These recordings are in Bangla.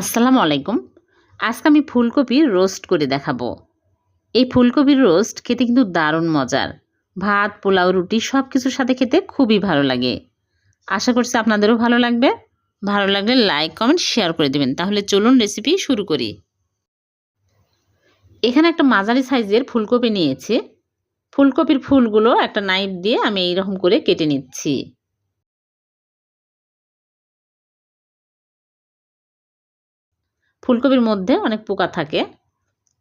আসসালামু আলাইকুম। আজকে আমি ফুলকপির রোস্ট করে দেখাবো। এই ফুলকপির রোস্ট খেতে কিন্তু দারুণ মজার। ভাত, পোলাও, রুটি সব কিছুর সাথে খেতে খুবই ভালো লাগে। আশা করছি আপনাদেরও ভালো লাগবে। ভালো লাগলে লাইক, কমেন্ট, শেয়ার করে দেবেন। তাহলে চলুন রেসিপি শুরু করি। এখানে একটা মাঝারি সাইজের ফুলকপি নিয়েছি। ফুলকপির ফুলগুলো একটা নাইফ দিয়ে আমি এইরকম করে কেটে নিচ্ছি। ফুলকপির মধ্যে অনেক পোকা থাকে।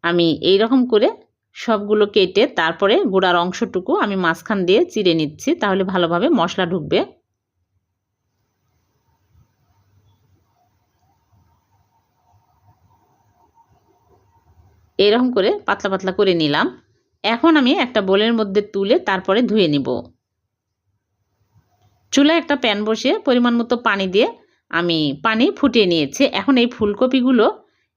আমি এই রকম করে সবগুলো কেটে তারপরে গোড়ার অংশটুকু আমি মাঝখান দিয়ে চিড়ে নিচ্ছি, তাহলে ভালোভাবে মশলা ঢুকবে। এরকম করে পাতলা পাতলা করে নিলাম। এখন আমি একটা বোলের মধ্যে তুলে তারপরে ধুয়ে নিব। চুলায় একটা প্যান বসিয়ে পরিমাণ মতো পানি দিয়ে আমি পানি ফুটিয়ে নিয়েছি। এখন এই ফুলকপিগুলো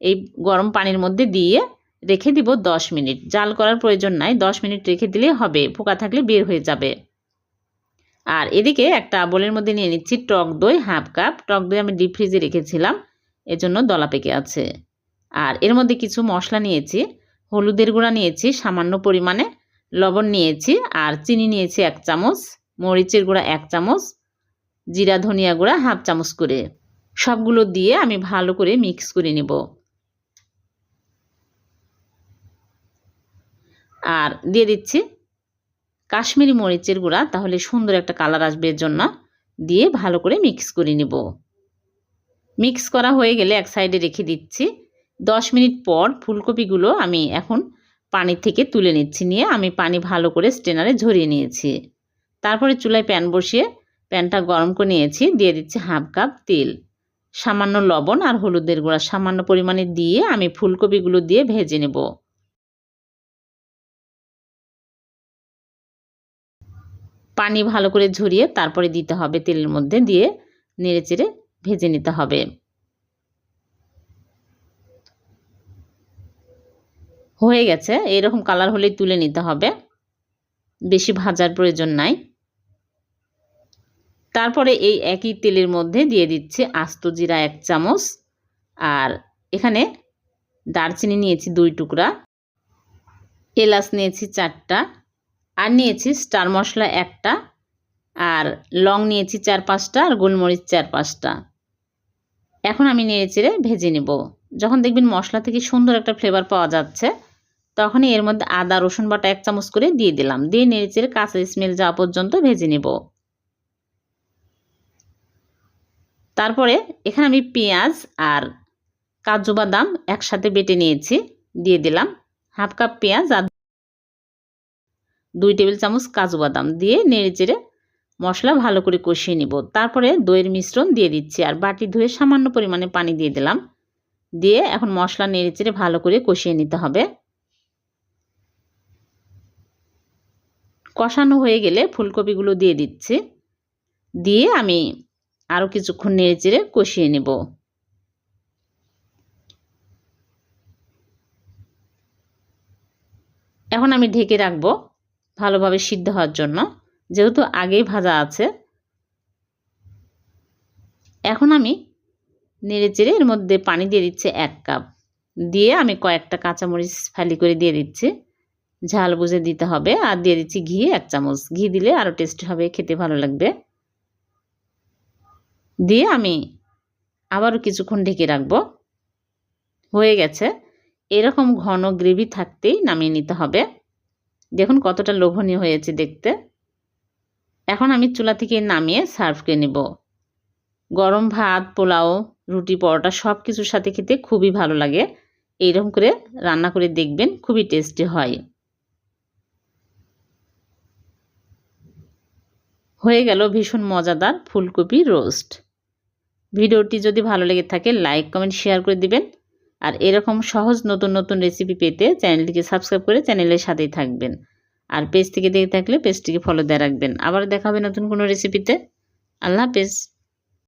এই গরম পানির মধ্যে দিয়ে রেখে দিব দশ মিনিট। জাল করার প্রয়োজন নাই, দশ মিনিট রেখে দিলে হবে, পোকা থাকলে বের হয়ে যাবে। আর এদিকে একটা বোলের মধ্যে নিয়ে নিচ্ছি টক দই, হাফ কাপ। টক দই আমি ডিপ ফ্রিজে রেখেছিলাম, এজন্য দলা পেকে আছে। আর এর মধ্যে কিছু মশলা নিয়েছি, হলুদের গুঁড়া নিয়েছি, সামান্য পরিমাণে লবণ নিয়েছি, আর চিনি নিয়েছি এক চামচ, মরিচের গুঁড়া এক চামচ জিরা, ধনিয়া গুঁড়া, হাফ চামচ করে। সবগুলো দিয়ে আমি ভালো করে মিক্স করে নেব। আর দিয়ে দিচ্ছি কাশ্মীরি মরিচের গুঁড়া, তাহলে সুন্দর একটা কালার আসবে এর জন্য। দিয়ে ভালো করে মিক্স করে নেব। মিক্স করা হয়ে গেলে এক সাইডে রেখে দিচ্ছি। দশ মিনিট পর ফুলকপিগুলো আমি এখন পানি থেকে তুলে নিচ্ছি, নিয়ে আমি পানি ভালো করে স্টেনারে ঝরিয়ে নিয়েছি। তারপরে চুলায় প্যান বসিয়ে প্যানটা গরম করে নিয়েছি, দিয়ে দিচ্ছি হাফ কাপ তেল। সামান্য লবণ আর হলুদের গুঁড়া, সামান্য পরিমাণে দিয়ে আমি ফুলকপিগুলো দিয়ে ভেজে নেব। পানি ভালো করে ঝরিয়ে তারপরে দিতে হবে তেলের মধ্যে দিয়ে নেড়ে চেড়ে ভেজে নিতে হবে। হয়ে গেছে, এরকম কালার হলেই তুলে নিতে হবে। বেশি ভাজার প্রয়োজন নাই। তারপরে এই একই তেলের মধ্যে দিয়ে দিচ্ছি আস্ত জিরা এক চামচ। আর এখানে দারচিনি নিয়েছি দুই টুকরা, এলাচ নিয়েছি চারটা, আর নিয়েছি স্টার মশলা একটা, আর লং নিয়েছি চার পাঁচটা, আর গোলমরিচ চার পাঁচটা। এখন আমি নেড়ে চেড়ে ভেজে নেব। যখন দেখবেন মশলা থেকে সুন্দর একটা ফ্লেভার পাওয়া যাচ্ছে, তখনই এর মধ্যে আদা, রসুন বাটা এক চামচ করে দিয়ে দিলাম। দিয়ে নেড়ে চেড়ে কাঁচা স্মেল যাওয়া পর্যন্ত ভেজে নেব। তারপরে এখানে আমি পেঁয়াজ আর কাজু বাদাম একসাথে বেটে নিয়েছি, দিয়ে দিলাম হাফ কাপ পেঁয়াজ আর দুই টেবিল চামচ কাজু বাদাম দিয়ে নেড়ে চেড়ে মশলা ভালো করে কষিয়ে নিব। তারপরে দইয়ের মিশ্রণ দিয়ে দিচ্ছি আর বাটি ধুয়ে সামান্য পরিমাণে পানি দিয়ে দিলাম। দিয়ে এখন মশলা নেড়ে চেড়ে ভালো করে কষিয়ে নিতে হবে। কষানো হয়ে গেলে ফুলকপিগুলো দিয়ে দিচ্ছি। দিয়ে আমি আরও কিছুক্ষণ নেড়ে চেড়ে কষিয়ে নেব। এখন আমি ঢেকে রাখব ভালোভাবে সিদ্ধ হওয়ার জন্য, যেহেতু আগেই ভাজা আছে। এখন আমি নেড়ে চেড়ে এর মধ্যে পানি দিয়ে দিচ্ছি এক কাপ। দিয়ে আমি কয়েকটা কাঁচামরিচ ফালি করে দিয়ে দিচ্ছি। ঝাল বুঝে দিতে হবে। আর দিয়ে দিচ্ছি ঘি এক চামচ। ঘি দিলে আরও টেস্ট হবে, খেতে ভালো লাগবে। দিয়ে আমি আবারও কিছুক্ষণ ঢেকে রাখব। হয়ে গেছে। এরকম ঘন গ্রেভি থাকতেই নামিয়ে নিতে হবে। দেখুন কতটা লোভনীয় হয়েছে দেখতে। এখন আমি চুলা থেকে নামিয়ে সার্ভ করে নেব। গরম ভাত, পোলাও, রুটি, পরোটা সব কিছুর সাথে খেতে খুবই ভালো লাগে। এইরকম করে রান্না করে দেখবেন খুবই টেস্টি হয়। হয়ে গেল ভীষণ মজাদার ফুলকপি রোস্ট ভিডিওটি যদি ভালো লেগে থাকে লাইক কমেন্ট শেয়ার করে দিবেন। আর এরকম সহজ নতুন নতুন রেসিপি পেতে চ্যানেলটিকে সাবস্ক্রাইব করে চ্যানেলের সাথেই থাকবেন। আর পেজ থেকে দেখে থাকলে পেজটিকে ফলো দিয়ে রাখবেন। আবার দেখা হবে নতুন কোনো রেসিপিতে আল্লাহ হাফেজ।